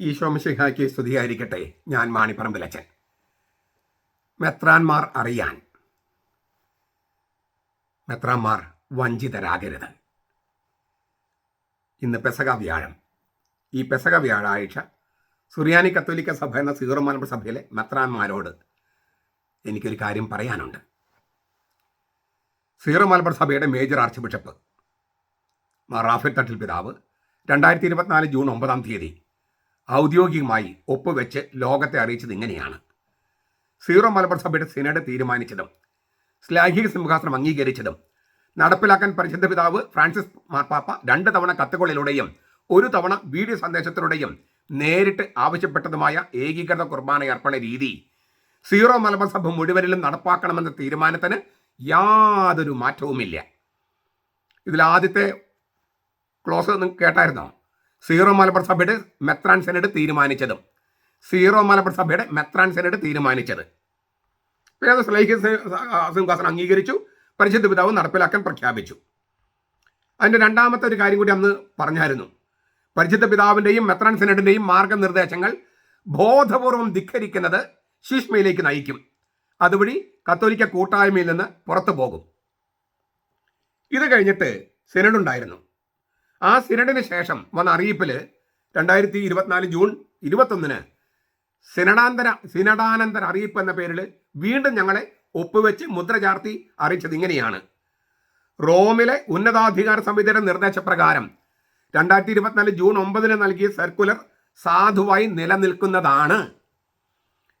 ഈശോമിശിഹായ്ക്ക് സ്തുതിയായിരിക്കട്ടെ. ഞാൻ മാണിപ്പറമ്പിലച്ചൻ മെത്രാന്മാർ അറിയാൻ. മെത്രാന്മാർ വഞ്ചിതരാകരുത്. ഇന്ന് പെസക വ്യാഴം ഈ പെസക വ്യാഴാഴ്ച സുറിയാനി കത്തോലിക്ക സഭ എന്ന സീറോ മലബാർ സഭയിലെ മെത്രാന്മാരോട് എനിക്കൊരു കാര്യം പറയാനുണ്ട്. സീറോ മലബാർ സഭയുടെ major arch bishop Mar Raphael Thattil പിതാവ് രണ്ടായിരത്തി ഇരുപത്തിനാല് ജൂൺ ഒമ്പതാം തീയതി ഔദ്യോഗികമായി ഒപ്പുവെച്ച് ലോകത്തെ അറിയിച്ചത് ഇങ്ങനെയാണ്. സീറോ മലബാർ സഭയുടെ സിനഡ് തീരുമാനിച്ചതും ശ്ലാഘിക സിംഹാസനം അംഗീകരിച്ചതും നടപ്പിലാക്കാൻ പരിശുദ്ധ പിതാവ് ഫ്രാൻസിസ് മാർപ്പാപ്പ രണ്ട് തവണ കത്തുകളിലൂടെയും ഒരു തവണ വീഡിയോ സന്ദേശത്തിലൂടെയും നേരിട്ട് ആവശ്യപ്പെട്ടതുമായ ഏകീകൃത കുർബാന അർപ്പണ രീതി സീറോ മലബാർ സഭ മുഴുവനിലും നടപ്പാക്കണമെന്ന തീരുമാനത്തിന് യാതൊരു മാറ്റവുമില്ല. ഇതിൽ ആദ്യത്തെ ക്ലോസ് കേട്ടായിരുന്നോ? സീറോ മലബാർ സഭയുടെ മെത്രാൻ സെനഡ് തീരുമാനിച്ചതും. സീറോ മലബാർ സഭയുടെ മെത്രാൻ സെനഡ് തീരുമാനിച്ചത്. സിംഹാസനം അംഗീകരിച്ചു. പരിശുദ്ധ പിതാവ് നടപ്പിലാക്കാൻ പ്രഖ്യാപിച്ചു. അതിന്റെ രണ്ടാമത്തെ ഒരു കാര്യം കൂടി അന്ന് പറഞ്ഞായിരുന്നു. പരിശുദ്ധ പിതാവിന്റെയും മെത്രാൻ സെനഡിന്റെയും മാർഗനിർദ്ദേശങ്ങൾ ബോധപൂർവം ധിക്കരിക്കുന്നത് ശീഷ്മയിലേക്ക് നയിക്കും. അതുവഴി കത്തോലിക്ക കൂട്ടായ്മയിൽ നിന്ന് പുറത്തു പോകും ഇത് കഴിഞ്ഞിട്ട് സിനഡ് ഉണ്ടായിരുന്നു ആ സിനഡിന് ശേഷം വന്ന അറിയിപ്പിൽ രണ്ടായിരത്തി ഇരുപത്തിനാല് ജൂൺ ഇരുപത്തൊന്നിന് സിനഡാന്തര സിനഡാനന്തര അറിയിപ്പ് എന്ന പേരിൽ വീണ്ടും ഞങ്ങളെ ഒപ്പുവെച്ച് മുദ്ര ചാർത്തി അറിയിച്ചത് ഇങ്ങനെയാണ്. റോമിലെ ഉന്നതാധികാര സമിതിയുടെ നിർദ്ദേശപ്രകാരം രണ്ടായിരത്തി ഇരുപത്തിനാല് ജൂൺ ഒമ്പതിന് നൽകിയ സർക്കുലർ സാധുവായി നിലനിൽക്കുന്നതാണ്.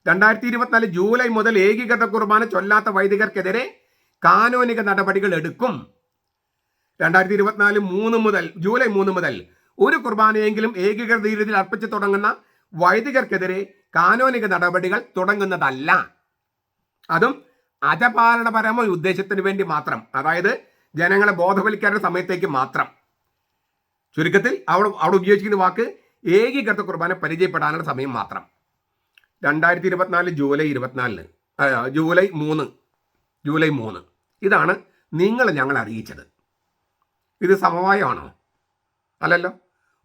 രണ്ടായിരത്തി ഇരുപത്തിനാല് ജൂലൈ മുതൽ ഏകീകൃത കുർബാന ചൊല്ലാത്ത വൈദികർക്കെതിരെ കാനോനിക നടപടികൾ എടുക്കും. രണ്ടായിരത്തി ഇരുപത്തിനാല് മൂന്ന് മുതൽ ജൂലൈ മൂന്ന് മുതൽ ഒരു കുർബാനയെങ്കിലും ഏകീകൃത രീതിയിൽ അർപ്പിച്ചു തുടങ്ങുന്ന വൈദികർക്കെതിരെ കാനോനിക നടപടികൾ തുടങ്ങുന്നതല്ല. അതും അജപാലനപരമായ ഉദ്ദേശത്തിന് വേണ്ടി മാത്രം. അതായത് ജനങ്ങളെ ബോധവൽക്കരണ സമയത്തേക്ക് മാത്രം. ചുരുക്കത്തിൽ അവിടെ അവിടെ ഉപയോഗിക്കുന്ന വാക്ക് ഏകീകൃത കുർബാന പരിചയപ്പെടാനുള്ള സമയം മാത്രം. രണ്ടായിരത്തി ഇരുപത്തിനാല് ജൂലൈ ഇരുപത്തിനാലിന് ജൂലൈ മൂന്ന് ജൂലൈ മൂന്ന്. ഇതാണ് നിങ്ങൾ ഞങ്ങൾ അറിയിച്ചത്. ഇത് സമവായമാണോ? അല്ലല്ലോ.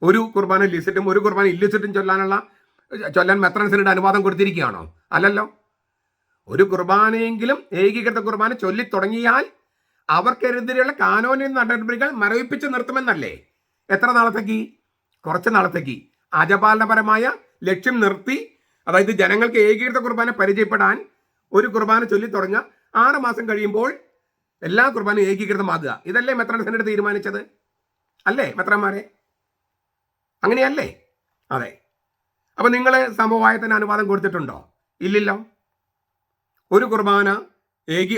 ഒരു കുർബാന ലിസിറ്റും ഒരു കുർബാന ഇല്ലിസിറ്റും ചൊല്ലാനുള്ള ചൊല്ലാൻ മെത്രൻസിനുടെ അനുവാദം കൊടുത്തിരിക്കുകയാണോ? അല്ലല്ലോ. ഒരു കുർബാനയെങ്കിലും ഏകീകൃത കുർബാന ചൊല്ലി തുടങ്ങിയാൽ അവർക്കെതിരെയുള്ള കാനോനിക നടപടികൾ മരവിപ്പിച്ച് നിർത്തുമെന്നല്ലേ? എത്ര നാളത്തേക്ക്? കുറച്ച് നാളത്തേക്ക്. അജപാലനപരമായ ലക്ഷ്യം നിർത്തി അതായത് ജനങ്ങൾക്ക് ഏകീകൃത കുർബാന പരിചയപ്പെടാൻ ഒരു കുർബാന ചൊല്ലി തുടങ്ങുക ആറ് മാസം കഴിയുമ്പോൾ എല്ലാ കുർബാനയും ഏകീകൃതമാകുക ഇതല്ലേ മെത്രാൻ സെനറ്റ് തീരുമാനിച്ചത്? അല്ലേ മെത്രാന്മാരെ? അങ്ങനെയല്ലേ? അതെ. അപ്പൊ നിങ്ങൾ സമവായത്തിന് അനുവാദം കൊടുത്തിട്ടുണ്ടോ? ഇല്ലല്ലോ. ഒരു കുർബാന ഏകി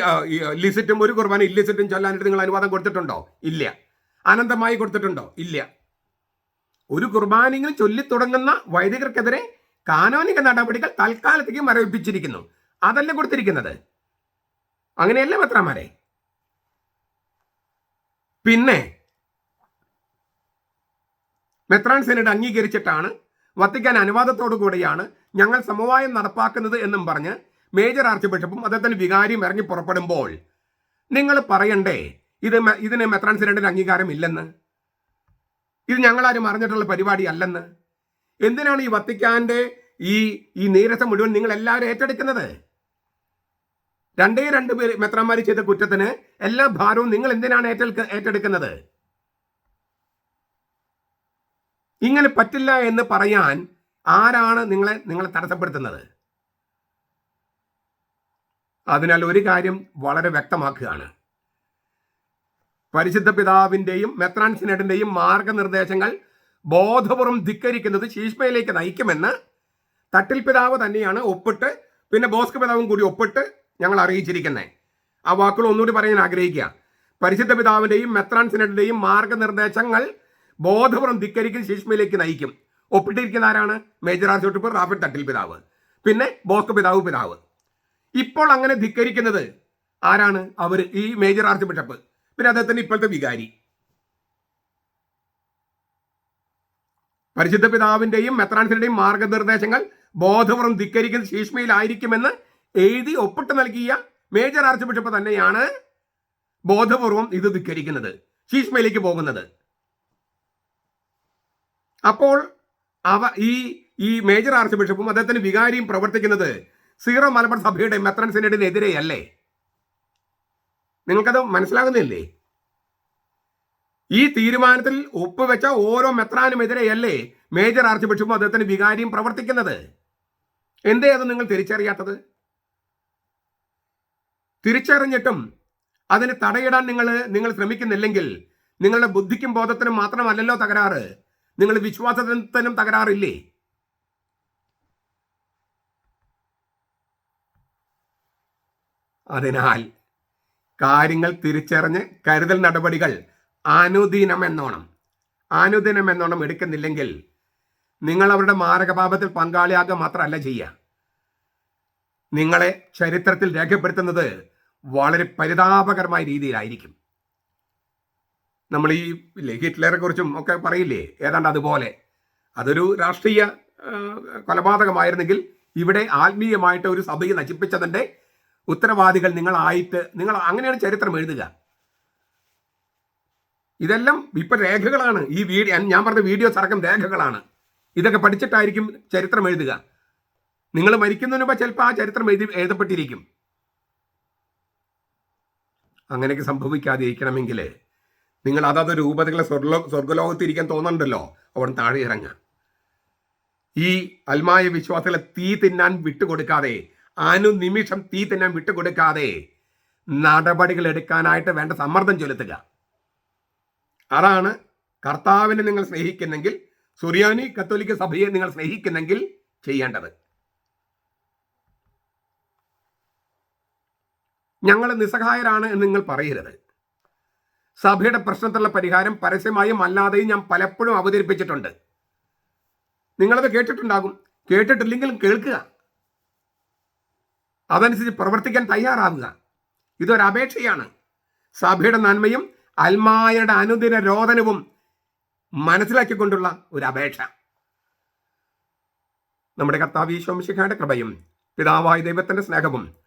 ലിസിറ്റും ഒരു കുർബാന ഇല്ലിസിറ്റും ചൊല്ലാനായിട്ട് നിങ്ങൾ അനുവാദം കൊടുത്തിട്ടുണ്ടോ? ഇല്ല. അനന്തമായി കൊടുത്തിട്ടുണ്ടോ? ഇല്ല. ഒരു കുർബാനെങ്കിലും ചൊല്ലിത്തുടങ്ങുന്ന വൈദികർക്കെതിരെ കാനോനിക നടപടികൾ തൽക്കാലത്തേക്ക് മരവിപ്പിച്ചിരിക്കുന്നു. അതല്ലേ കൊടുത്തിരിക്കുന്നത്? അങ്ങനെയല്ലേ പത്രമാരെ പിന്നെ മെത്രാൻ സെനഡ് അംഗീകരിച്ചിട്ടാണ് വത്തിക്കാൻ അനുവാദത്തോടു കൂടിയാണ് ഞങ്ങൾ സമവായം നടപ്പാക്കുന്നത് എന്നും പറഞ്ഞ് മേജർ ആർച്ച് ബിഷപ്പും അദ്ദേഹത്തിന് വികാരിയും ഇറങ്ങി പുറപ്പെടുമ്പോൾ നിങ്ങൾ പറയണ്ടേ ഇത് ഇതിന് മെത്രാൻ സെനഡിന് അംഗീകാരം ഇല്ലെന്ന് ഇത് ഞങ്ങളാരും അറിഞ്ഞിട്ടുള്ള പരിപാടി അല്ലെന്ന്? എന്തിനാണ് ഈ വത്തിക്കാന്റെ ഈ ഈ നീരസം മുഴുവൻ നിങ്ങൾ എല്ലാവരും ഏറ്റെടുക്കുന്നത്? രണ്ടേ രണ്ട് പേര് മെത്രാന്മാർ ചെയ്ത കുറ്റത്തിന് എല്ലാ ഭാരവും നിങ്ങൾ എന്തിനാണ് ഏറ്റെടുക്ക ഏറ്റെടുക്കുന്നത്? ഇങ്ങനെ പറ്റില്ല എന്ന് പറയാൻ ആരാണ് നിങ്ങളെ നിങ്ങളെ തടസ്സപ്പെടുത്തുന്നത്? അതിനാൽ ഒരു കാര്യം വളരെ വ്യക്തമാക്കുകയാണ്. പരിശുദ്ധ പിതാവിന്റെയും മെത്രാൻ സിനഡിന്റെയും മാർഗനിർദ്ദേശങ്ങൾ ബോധപൂർവം ധിക്കരിക്കുന്നത് ശീഷ്മയിലേക്ക് നയിക്കുമെന്ന് തട്ടിൽ പിതാവ് തന്നെയാണ് ഒപ്പിട്ട് പിന്നെ ബോസ്ക് പിതാവും കൂടി ഒപ്പിട്ട് ഞങ്ങൾ അറിയിച്ചിരിക്കുന്നത് ആ വാക്കുകൾ ഒന്നുകൂടി പറയാൻ ആഗ്രഹിക്കുക. പരിശുദ്ധ പിതാവിന്റെയും മെത്രാൻ സിനഡിന്റെയും മാർഗനിർദ്ദേശങ്ങൾ ബോധപുറം ധിക്കരിക്കും ശീഷ്മയിലേക്ക് നയിക്കും. ഒപ്പിട്ടിരിക്കുന്ന ആരാണ്? മേജർ ബിഷപ്പ് റാഫിൽ തട്ടിൽ പിതാവ്. പിന്നെ ബോസ്ക് പിതാവ് പിതാവ്. ഇപ്പോൾ അങ്ങനെ ധിക്കരിക്കുന്നത് ആരാണ്? അവർ ഈ മേജർ ആർച്ച് ബിഷപ്പ്. പിന്നെ അദ്ദേഹത്തിന്റെ ഇപ്പോഴത്തെ വികാരി. പരിശുദ്ധ പിതാവിന്റെയും മെത്രാൻസിന്റെയും മാർഗനിർദ്ദേശങ്ങൾ ബോധപൂർവം ധിക്കരിക്കുന്ന ശീഷ്മയിലായിരിക്കുമെന്ന് എഴുതി ഒപ്പിട്ട് നൽകിയ മേജർ ആർച്ച് ബിഷപ്പ് തന്നെയാണ് ബോധപൂർവം ഇത് ധിക്കരിക്കുന്നത് ശീഷ്മയിലേക്ക് പോകുന്നത്. അപ്പോൾ അവ ഈ ഈ മേജർ ആർച്ച് ബിഷപ്പും അദ്ദേഹത്തിന് വികാരിയും പ്രവർത്തിക്കുന്നത് സീറോ മലബാർ സഭയുടെ മെത്രൻ സിനഡിനെതിരെയല്ലേ നിങ്ങൾക്കത് മനസ്സിലാകുന്നില്ലേ? ഈ തീരുമാനത്തിൽ ഒപ്പുവെച്ച ഓരോ മെത്രാനുമെതിരെയല്ലേ മേജർ ആർച്ച് ബിഷപ്പും അദ്ദേഹത്തിന് വികാരിയും പ്രവർത്തിക്കുന്നത്? എന്തേ അത് നിങ്ങൾ തിരിച്ചറിയാത്തത്? തിരിച്ചറിഞ്ഞിട്ടും അതിന് തടയിടാൻ നിങ്ങൾ നിങ്ങൾ ശ്രമിക്കുന്നില്ലെങ്കിൽ നിങ്ങളുടെ ബുദ്ധിക്കും ബോധത്തിനും മാത്രമല്ലല്ലോ തകരാറ്. നിങ്ങൾ വിശ്വാസത്തിനും തകരാറില്ലേ? അതിനാൽ കാര്യങ്ങൾ തിരിച്ചറിഞ്ഞ് കരുതൽ നടപടികൾ അനുദിനം എന്നോണം അനുദിനം എന്നോണം എടുക്കുന്നില്ലെങ്കിൽ നിങ്ങൾ അവരുടെ മാരകപാപത്തിൽ പങ്കാളിയാകുക മാത്രമല്ല ചെയ്യുക. നിങ്ങളെ ചരിത്രത്തിൽ രേഖപ്പെടുത്തുന്നത് വളരെ പരിതാപകരമായ രീതിയിലായിരിക്കും. നമ്മൾ ഈ ഹിറ്റ്ലറെ കുറിച്ചും ഒക്കെ പറയില്ലേ? ഏതാണ്ട് അതുപോലെ. അതൊരു രാഷ്ട്രീയ കൊലപാതകമായിരുന്നെങ്കിൽ ഇവിടെ ആത്മീയമായിട്ട് ഒരു സഭയെ നശിപ്പിച്ചതിന്റെ ഉത്തരവാദികൾ നിങ്ങളായിട്ട് നിങ്ങൾ അങ്ങനെയാണ് ചരിത്രം എഴുതുക. ഇതെല്ലാം ഇപ്പൊ രേഖകളാണ്. ഈ വീഡിയോ ഞാൻ പറഞ്ഞ വീഡിയോസ് അടക്കം രേഖകളാണ്. ഇതൊക്കെ പഠിച്ചിട്ടായിരിക്കും ചരിത്രം എഴുതുക. നിങ്ങൾ മരിക്കുന്നതിന് മുമ്പ് ചിലപ്പോൾ ആ ചരിത്രം എഴുതി എഴുതപ്പെട്ടിരിക്കും. അങ്ങനെയൊക്കെ സംഭവിക്കാതിരിക്കണമെങ്കിൽ നിങ്ങൾ അതാത് രൂപതകളെ സ്വർഗലോകത്ത് സ്വർഗലോകത്തിരിക്കാൻ തോന്നണ്ടല്ലോ. അവൻ താഴെ ഇറങ്ങുക. ഈ അൽമായ വിശ്വാസങ്ങളെ തീ തിന്നാൻ വിട്ടുകൊടുക്കാതെ അനുനിമിഷം തീ തിന്നാൻ വിട്ടുകൊടുക്കാതെ നടപടികൾ എടുക്കാനായിട്ട് വേണ്ട സമ്മർദ്ദം ചെലുത്തുക. അതാണ് കർത്താവിനെ നിങ്ങൾ സ്നേഹിക്കുന്നെങ്കിൽ സുറിയാനി കത്തോലിക്ക സഭയെ നിങ്ങൾ സ്നേഹിക്കുന്നെങ്കിൽ ചെയ്യേണ്ടത്. ഞങ്ങൾ നിസ്സഹായരാണ് എന്ന് നിങ്ങൾ പറയരുത്. സഭയുടെ പ്രശ്നത്തിലുള്ള പരിഹാരം പരസ്യമായും അല്ലാതെയും ഞാൻ പലപ്പോഴും അവതരിപ്പിച്ചിട്ടുണ്ട്. നിങ്ങളത് കേട്ടിട്ടുണ്ടാകും. കേട്ടിട്ടില്ലെങ്കിലും കേൾക്കുക. അതനുസരിച്ച് പ്രവർത്തിക്കാൻ തയ്യാറാവുക. ഇതൊരു അപേക്ഷയാണ്. സഭയുടെ നന്മയും അൽമായരുടെ അനുദിന രോദനവും മനസ്സിലാക്കിക്കൊണ്ടുള്ള ഒരു അപേക്ഷ. നമ്മുടെ കർത്താവ് ഈശോംശിഖയുടെ കൃപയും പിതാവായ ദൈവത്തിന്റെ സ്നേഹവും